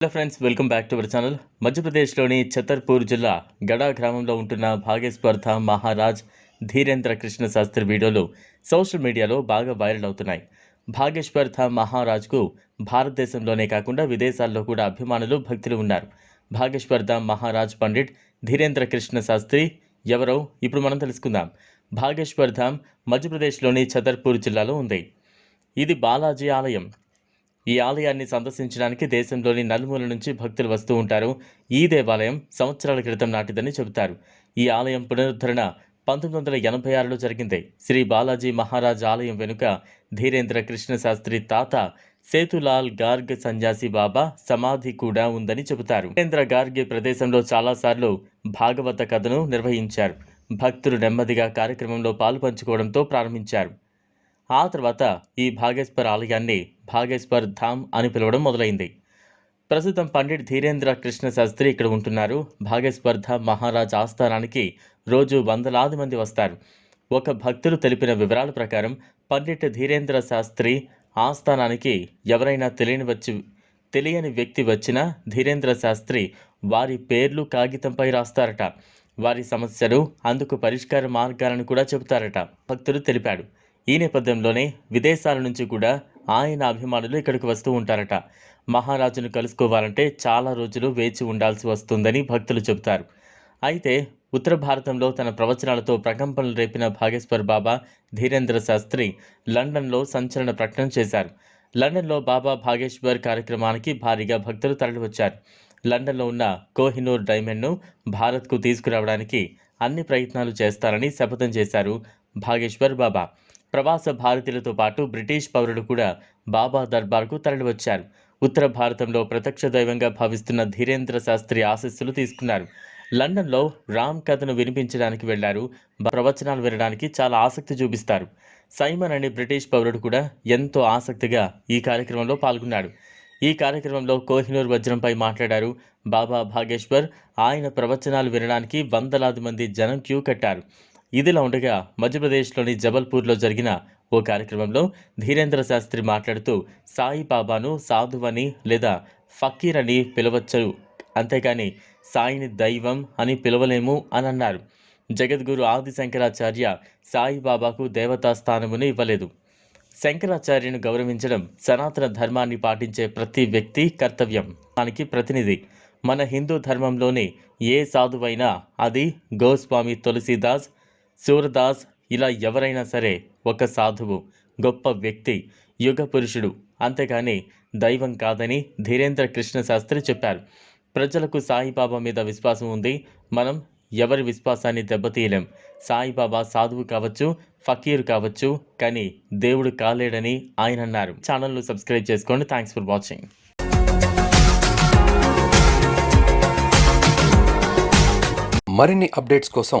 Hello friends welcome back to our channel మధ్యప్రదేశ్లోని ఛతర్పూర్ జిల్లా గడా గ్రామంలో ఉంటున్న భాగేశ్వర్ మహారాజ్ ధీరేంద్ర కృష్ణ శాస్త్రి వీడియోలు సోషల్ మీడియాలో బాగా వైరల్ అవుతున్నాయి. భాగేశ్వర్ ధామ్ మహారాజ్కు భారతదేశంలోనే కాకుండా విదేశాల్లో కూడా అభిమానులు భక్తులు ఉన్నారు. భాగేశ్వర్ ధామ్ మహారాజ్ పండిట్ ధీరేంద్ర కృష్ణ శాస్త్రి ఎవరో ఇప్పుడు మనం తెలుసుకుందాం. భాగేశ్వర్ ధామ్ మధ్యప్రదేశ్లోని ఛతర్పూర్ జిల్లాలో ఉంది. ఇది బాలాజీ ఆలయం. ఈ ఆలయాన్ని సందర్శించడానికి దేశంలోని నలుమూల నుంచి భక్తులు వస్తూ ఉంటారు. ఈ దేవాలయం సంవత్సరాల క్రితం నాటిదని చెబుతారు. ఈ ఆలయం పునరుద్ధరణ పంతొమ్మిది వందల ఎనభై ఆరులో జరిగింది. శ్రీ బాలాజీ మహారాజ్ ఆలయం వెనుక ధీరేంద్ర కృష్ణ శాస్త్రి తాత సేతులాల్ గార్గ్ సన్యాసి బాబా సమాధి కూడా ఉందని చెబుతారు. ధీరేంద్ర గార్గ్ ప్రదేశంలో చాలాసార్లు భాగవత కథను నిర్వహించారు. భక్తులు నెమ్మదిగా కార్యక్రమంలో పాలు పంచుకోవడంతో ప్రారంభించారు. ఆ తర్వాత ఈ భాగేశ్వర్ ఆలయాన్ని భాగేశ్వర్ ధామ్ అని పిలవడం మొదలైంది. ప్రస్తుతం పండిట్ ధీరేంద్ర కృష్ణ శాస్త్రి ఇక్కడ ఉంటున్నారు. భాగేశ్వర్ ధామ్ మహారాజ్ ఆస్థానానికి రోజు వందలాది మంది వస్తారు. ఒక భక్తులు తెలిపిన వివరాల ప్రకారం పండిట్ ధీరేంద్ర శాస్త్రి ఆస్థానానికి ఎవరైనా తెలియని వచ్చి తెలియని వ్యక్తి వచ్చినా ధీరేంద్ర శాస్త్రి వారి పేర్లు కాగితంపై రాస్తారట. వారి సమస్యలు అందుకు పరిష్కార మార్గాలను కూడా చెబుతారట. భక్తులు తెలిపాడు. ఈ నేపథ్యంలోనే విదేశాల నుంచి కూడా ఆయన అభిమానులు ఇక్కడికి వస్తూ ఉంటారట. మహారాజును కలుసుకోవాలంటే చాలా రోజులు వేచి ఉండాల్సి వస్తుందని భక్తులు చెబుతారు. అయితే ఉత్తర భారతంలో తన ప్రవచనాలతో ప్రకంపనలు రేపిన భాగేశ్వర్ బాబా ధీరేంద్ర శాస్త్రి లండన్లో సంచలన ప్రకటన చేశారు. లండన్లో బాబా భాగేశ్వర్ కార్యక్రమానికి భారీగా భక్తులు తరలివచ్చారు. లండన్లో ఉన్న కోహినూర్ డైమండ్ను భారత్కు తీసుకురావడానికి అన్ని ప్రయత్నాలు చేస్తారని శపథం చేశారు భాగేశ్వర్ బాబా. ప్రవాస భారతీయులతో పాటు బ్రిటిష్ పౌరులు కూడా బాబా దర్బార్కు తరలివచ్చారు. ఉత్తర భారతంలో ప్రత్యక్ష దైవంగా భావిస్తున్న ధీరేంద్ర శాస్త్రి ఆశస్సులు తీసుకున్నారు. లండన్లో రామ్ కథను వినిపించడానికి వెళ్ళారు. ప్రవచనాలు వినడానికి చాలా ఆసక్తి చూపిస్తారు. సైమన్ అనే బ్రిటిష్ పౌరుడు కూడా ఎంతో ఆసక్తిగా ఈ కార్యక్రమంలో పాల్గొన్నాడు. ఈ కార్యక్రమంలో కోహినూర్ వజ్రంపై మాట్లాడారు బాబా భాగేశ్వర్. ఆయన ప్రవచనాలు వినడానికి వందలాది మంది జనం క్యూ కట్టారు. ఇదిలా ఉండగా మధ్యప్రదేశ్లోని జబల్పూర్లో జరిగిన ఓ కార్యక్రమంలో ధీరేంద్ర శాస్త్రి మాట్లాడుతూ సాయిబాబాను సాధువని లేదా ఫకీర్ అని పిలవచ్చు. అంతేకాని సాయిని దైవం అని పిలవలేము అని అన్నారు. జగద్గురు ఆది శంకరాచార్య సాయిబాబాకు దేవతా స్థానమును ఇవ్వలేదు. శంకరాచార్యను గౌరవించడం సనాతన ధర్మాన్ని పాటించే ప్రతి వ్యక్తి కర్తవ్యం. దానికి ప్రతినిధి. మన హిందూ ధర్మంలోని ఏ సాధువైనా అది గోస్వామి తులసీదాస్ సూరదాస్ ఇలా ఎవరైనా సరే ఒక సాధువు గొప్ప వ్యక్తి యుగ పురుషుడు అంతేగాని దైవం కాదని ధీరేంద్ర కృష్ణ శాస్త్రి చెప్పారు. ప్రజలకు సాయిబాబా మీద విశ్వాసం ఉంది. మనం ఎవరి విశ్వాసాన్ని దెబ్బతీయలేం. సాయిబాబా సాధువు కావచ్చు ఫకీర్ కావచ్చు కానీ దేవుడు కాలేడని ఆయన అన్నారు. ఛానల్ను సబ్స్క్రైబ్ చేసుకోండి. Thanks for watching. మరిన్ని అప్డేట్స్ కోసం